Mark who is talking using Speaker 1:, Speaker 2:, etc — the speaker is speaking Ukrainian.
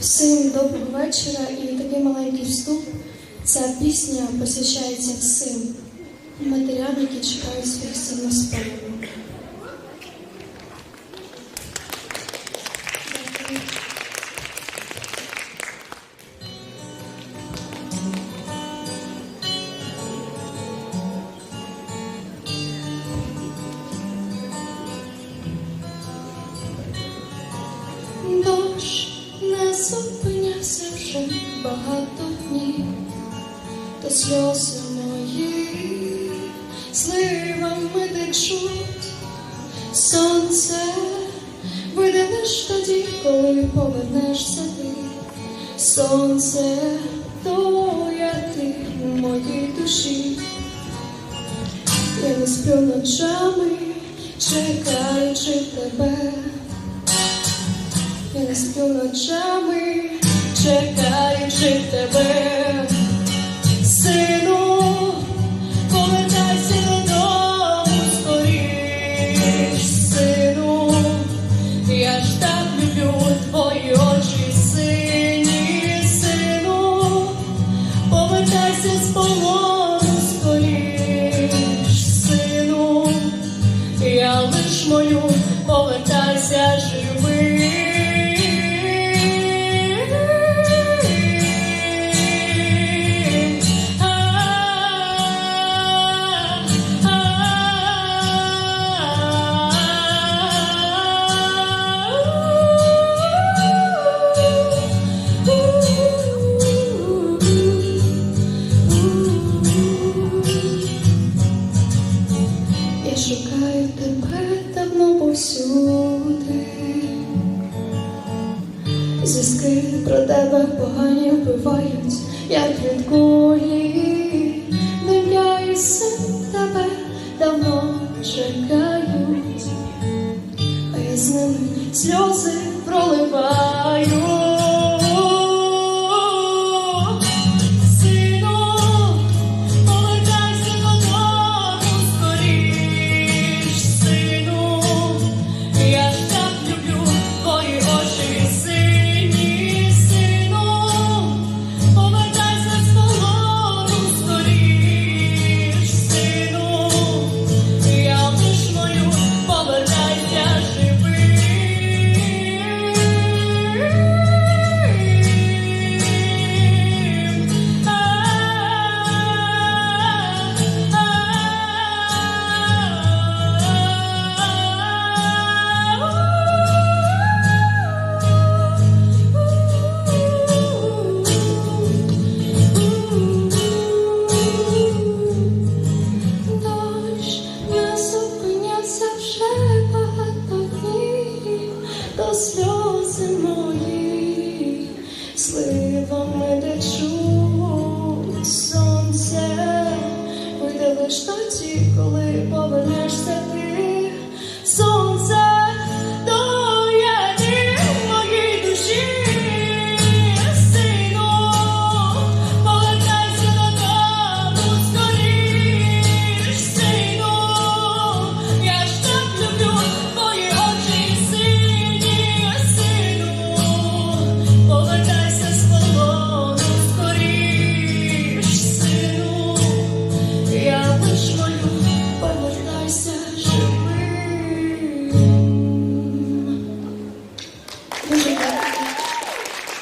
Speaker 1: Всім доброго вечора і такий маленький вступ. Ця пісня посвящається всім матерям, які чекають своїх сил на справу. Зупинявся вже багато днів, та сльози мої сливами течуть, сонце вийде тоді, коли повернешся ти, сонце то я ти в моїй душі. Я не сплю ночами, чекаючи тебе. Не сплю ночами, шукаю тебе давно повсюди. Звістки про тебе погані вбивають, як рідкої. Дивляюся тебе давно чекають, а я з ними сльози проливаю. Lost, lost in. closer.